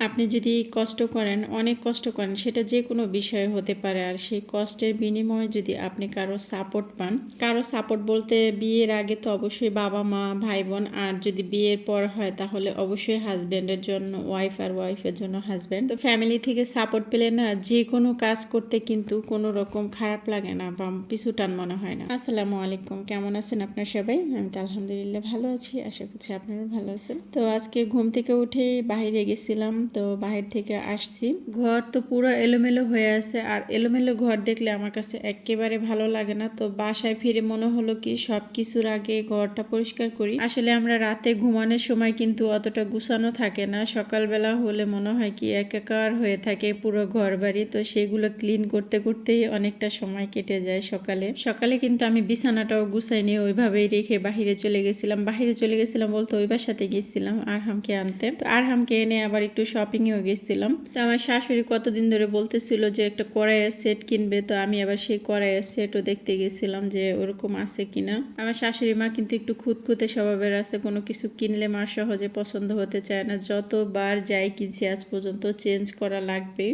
আপনি যদি কষ্ট করেন, অনেক কষ্ট করেন, সেটা যে কোনো বিষয়ে হতে পারে। আর সেই কষ্টের বিনিময়ে যদি আপনি কারও সাপোর্ট পান, কারও সাপোর্ট বলতে বিয়ের আগে তো অবশ্যই বাবা মা, ভাই বোন, আর যদি বিয়ের পর হয়, তাহলে অবশ্যই হাজব্যান্ডের জন্য ওয়াইফ আর ওয়াইফের জন্য হাজব্যান্ড তো ফ্যামিলি থেকে সাপোর্ট পেলে না, যে কোনো কাজ করতে কিন্তু কোনো রকম খারাপ লাগে না বা পিছু টান মনে হয় না। আসসালামু আলাইকুম, কেমন আছেন আপনার সবাই? আমি তো আলহামদুলিল্লাহ ভালো আছি, আশা করছি আপনারা ভালো আছেন। তো আজকে ঘুম থেকে উঠেই বাইরে গেছিলাম তো বাহির থেকে আসছি। ঘর তো পুরো এলোমেলো হয়ে আছে আর এলোমেলো ঘর দেখলে আমার কাছে একেবারে ভালো লাগে না। তো বাসায় ফিরে মনে হলো কি সব কিছুর আগে ঘরটা পরিষ্কার করি। আসলে আমরা রাতে ঘুমানোর সময় কিন্তু অতটা গুছানো থাকে না। সকালবেলা হলে মনে হয় কি একাকার হয়ে থাকে পুরো ঘর বাড়ি তো সেগুলো ক্লিন করতে করতেই অনেকটা সময় কেটে যায় সকালে। সকালে কিন্তু আমি বিছানাটাও গুছাই নিয়ে ওইভাবেই রেখে বাহিরে চলে গেছিলাম। বাহিরে চলে গেছিলাম বলতে ওই বাসাতে গেছিলাম আরহামকে আনতে। তো আরহামকে এনে আবার একটু শপিংয়েও গেছিলাম। তো আমার শাশুড়ি কতদিন ধরে বলতেছিল যে একটা কড়াইয়ের সেট কিনবে, তো আমি আবার সেই কড়াইয়ের সেটও দেখতে গেছিলাম যে ওরকম আছে কিনা। আমার শাশুড়ি মা কিন্তু একটু খুঁতখুঁতে স্বভাবের আছে, কোনো কিছু কিনলে মা সহজে পছন্দ হতে চায় না। যতবার যাই কিনছি আজ পর্যন্ত চেঞ্জ করা লাগবে।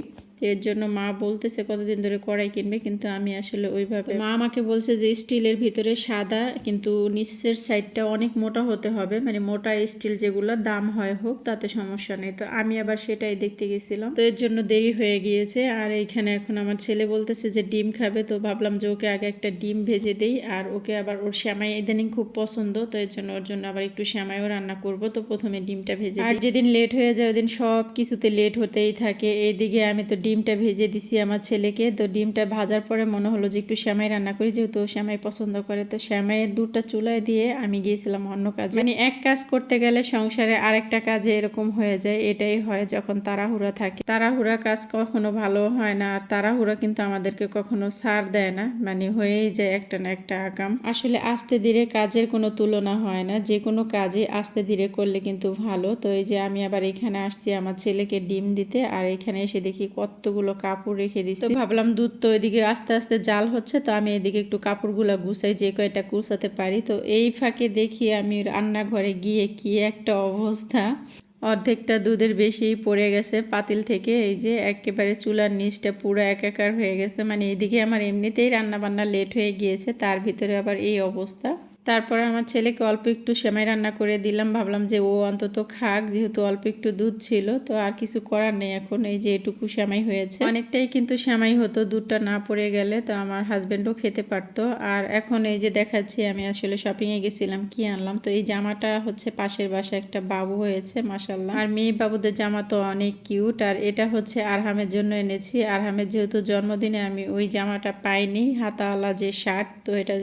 এর জন্য মা বলতেছে কতদিন ধরে কড়াই কিনবে কিন্তু আমি আসলে ওইভাবে মা আমাকে বলছে যে স্টিলের ভিতরে সাদা কিন্তু নিচের সাইডটা অনেক মোটা হতে হবে। মানে মোটা স্টিল যেগুলো দাম হয় হোক তাতে সমস্যা নেই। তো আমি আবার সেটাই দেখতে গেছিলাম। তো এর জন্য দেরি হয়ে গিয়েছে। আর এইখানে এখন আমার ছেলে বলতেছে যে ডিম খাবে। তো ভাবলাম যে ওকে আগে একটা ডিম ভেজে দিই। আর ওকে আবার ওর শ্যামাই ইদানিং খুব পছন্দ। তো এর জন্য ওর জন্য আবার একটু শ্যামাইও রান্না করব। তো প্রথমে ডিমটা ভেজে আর যেদিন লেট হয়ে যায় ওদিন সব কিছুতে লেট হতেই থাকে। এইদিকে আমি তো ডিমটা ভেজে দিছি আমার ছেলেকে। তো ডিমটা ভাজার পরে মনে হলো যে একটু শ্যামাই রান্না করি, যেহেতু শ্যামাই পছন্দ করে। তো শ্যামাইয়ের দুধটা চুলায় দিয়ে আমি গিয়েছিলাম অন্য কাজে। মানে এক কাজ করতে গেলে সংসারে আরেকটা কাজে এরকম হয়ে যায়, এটাই হয় যখন তাড়াহুড়া থাকে। তাড়াহুড়া কাজ কখনো ভালো হয় না, আর তাড়াহুড়া কিন্তু আমাদেরকে কখনো ছাড় দেয় না। মানে হয়েই যায় একটা না একটা আকাম আসলে আস্তে ধীরে কাজের কোনো তুলনা হয় না, যে কোনো কাজে আস্তে ধীরে করলে কিন্তু ভালো। তো এই যে আমি আবার এখানে আসছি আমার ছেলেকে ডিম দিতে, আর এখানে এসে দেখি কতগুলো কাপড় রেখে দিচ্ছি তো ভাবলাম দুধ তো এদিকে আস্তে আস্তে জাল হচ্ছে তো আমি এদিকে একটু কাপড়গুলো গুছাই যে কয়টা গুছাতে পারি। তো এই ফাঁকে দেখি আমি রান্নাঘরে গিয়ে কি একটা অবস্থা। অর্ধেকটা দুধের বেশি পড়ে গেছে পাতিল থেকে এই যে একেবারে চুলার নিচটা পুরো একাকার হয়ে গেছে। মানে এদিকে আমার এমনিতেই রান্না বান্না লেট হয়ে গিয়েছে তার ভিতরে আবার এই অবস্থা। তারপরে আমার ছেলেকে অল্প একটু সেমাই রান্না করে দিলাম। ভাবলাম যে ও অন্তত খাক, যেহেতু অল্প একটু দুধ ছিল, তো আর কিছু করার নেই এখন, এই যে এটুকু সেমাই হয়েছে। অনেকটাই কিন্তু সেমাই হতো, দুধটা না পড়ে গেলে, তো আমার হাজব্যান্ডও খেতে পারতো। আর এখন এই যে দেখাচ্ছি, আমি আসলে শপিংয়ে গেছিলাম, কি আনলাম? তো এই জামাটা হচ্ছে পাশের বাসায় একটা বাবু হয়েছে মাসাল্লাহ আর মেয়ে বাবুদের জামা তো অনেক কিউট আর এটা হচ্ছে আরহামের জন্য এনেছি। আরহামের যেহেতু জন্মদিনে আমি ওই জামাটা পাইনি, হাতাওয়ালা যে শার্ট তো এটা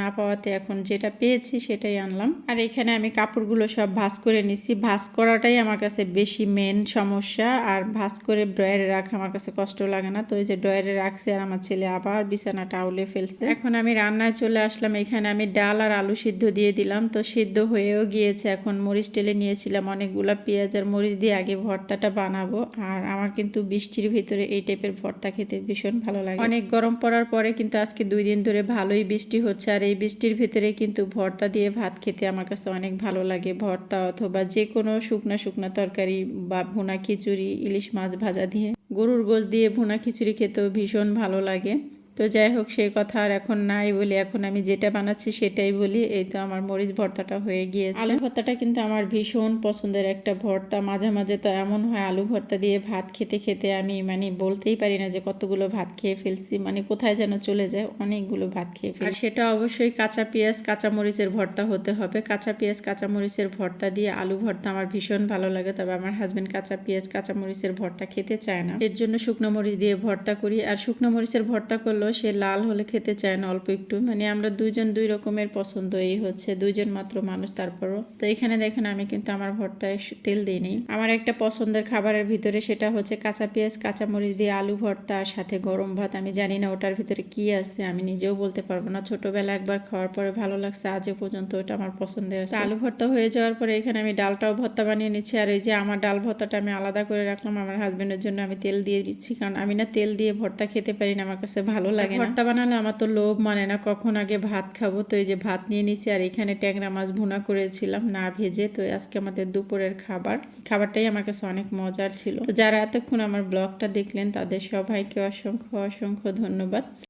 না পাওয়াতে এখন যে যেটা পেয়েছি সেটাই আনলাম। আর এখানে আমি কাপড়গুলো সব ভাস করে নিছি। ভাস করাটাই আমার কাছে বেশি মেন সমস্যা। আর ভাস করে ড্রয়ারে রাখা আমার কাছে কষ্ট লাগে না। তো এই যে ড্রয়ারে রাখছি আর আমার ছেলে আবার বিছানা টাউলে ফেলছে। এখন আমি রান্নায় চলে আসলাম। এখানে আমি ডাল আর আলু সিদ্ধ দিয়ে দিলাম। তো সিদ্ধ হয়েও গিয়েছে। এখন মরিচ টেলে নিয়েছিলাম অনেকগুলো পেঁয়াজ আর মরিচ দিয়ে আগে ভর্তাটা বানাবো। আর আমার কিন্তু বৃষ্টির ভিতরে এই টাইপের ভর্তা খেতে ভীষণ ভালো লাগে। অনেক গরম পড়ার পরে কিন্তু আজকে দুই দিন ধরে ভালোই বৃষ্টি হচ্ছে। আর এই বৃষ্টির ভিতরে কিন্তু কিন্তু ভর্তা দিয়ে ভাত খেতে আমার কাছে অনেক ভালো লাগে। ভর্তা অথবা যে কোনো শুকনা শুকনো তরকারি বা ভুনা খিচুড়ি, ইলিশ মাছ ভাজা দিয়ে। গরুর গোশ দিয়ে ভুনা খিচুড়ি খেতেও ভীষণ ভালো লাগে। তো যাই হোক সেই কথা আর এখন নাই বলি এখন আমি যেটা বানাচ্ছি সেটাই বলি। এই তো আমার মরিচ ভর্তাটা হয়ে গিয়েছে। আলু ভর্তাটা কিন্তু আমার ভীষণ পছন্দের একটা ভর্তা। মাঝে মাঝে তো এমন হয় আলু ভর্তা দিয়ে ভাত খেতে খেতে আমি মানে বলতেই পারি না যে কতগুলো ভাত খেয়ে ফেলছি মানে কোথায় যেন চলে যায় অনেকগুলো ভাত খেয়ে ফেলি আর সেটা অবশ্যই কাঁচা পেঁয়াজ কাঁচা মরিচের ভর্তা হতে হবে। কাঁচা পেঁয়াজ কাঁচা মরিচের ভর্তা দিয়ে আলু ভর্তা আমার ভীষণ ভালো লাগে। তবে আমার হাজব্যান্ড কাঁচা পেঁয়াজ কাঁচা মরিচের ভর্তা খেতে চায় না। এর জন্য শুকনো মরিচ দিয়ে ভর্তা করি। আর শুকনো মরিচের ভর্তা করলেও সে লাল হলে খেতে চায় না অল্প একটু। মানে আমরা দুইজন দুই রকমের পছন্দ, এই হচ্ছে দুইজন মাত্র মানুষ তারপরও। তো এখানে দেখেন, আমি কিন্তু আমার ভর্তায় তেল দিইনি আমার একটা পছন্দের খাবারের ভিতরে সেটা হচ্ছে কাঁচা পেঁয়াজ কাঁচা মরিচ দিয়ে আলু ভর্তা সাথে গরম ভাত। আমি জানি না ওটার ভিতরে কি আছে, আমি নিজেও বলতে পারব না। ছোটবেলা একবার খাওয়ার পরে ভালো লাগছে আজও পর্যন্ত ওটা আমার পছন্দের আছে। আলু ভর্তা হয়ে যাওয়ার পরে এখানে আমি ডালটাও ভর্তা বানিয়ে নিচ্ছি। আর এই যে আমার ডাল ভর্তাটা আমি আলাদা করে রাখলাম, আমার হাজব্যান্ডের জন্য আমি তেল দিয়ে দিচ্ছি। কারণ আমি না তেল দিয়ে ভর্তা খেতে পারি না, আমার কাছে ভালো লাগে ভর্তা বানালে আমার তো লোভ মানে না, কখন আগে ভাত খাব? তো এই যে ভাত নিয়ে নিছি, আর এখানে ট্যাংরা মাছ ভুনা করেছিলাম না ভেজে, তো আজকে আমাদের দুপুরের খাবার। খাবারটাই আমার কাছে অনেক মজার ছিল। যারা এতক্ষণ আমার ব্লগটা দেখলেন, তাদের সবাইকে অসংখ্য অসংখ্য ধন্যবাদ।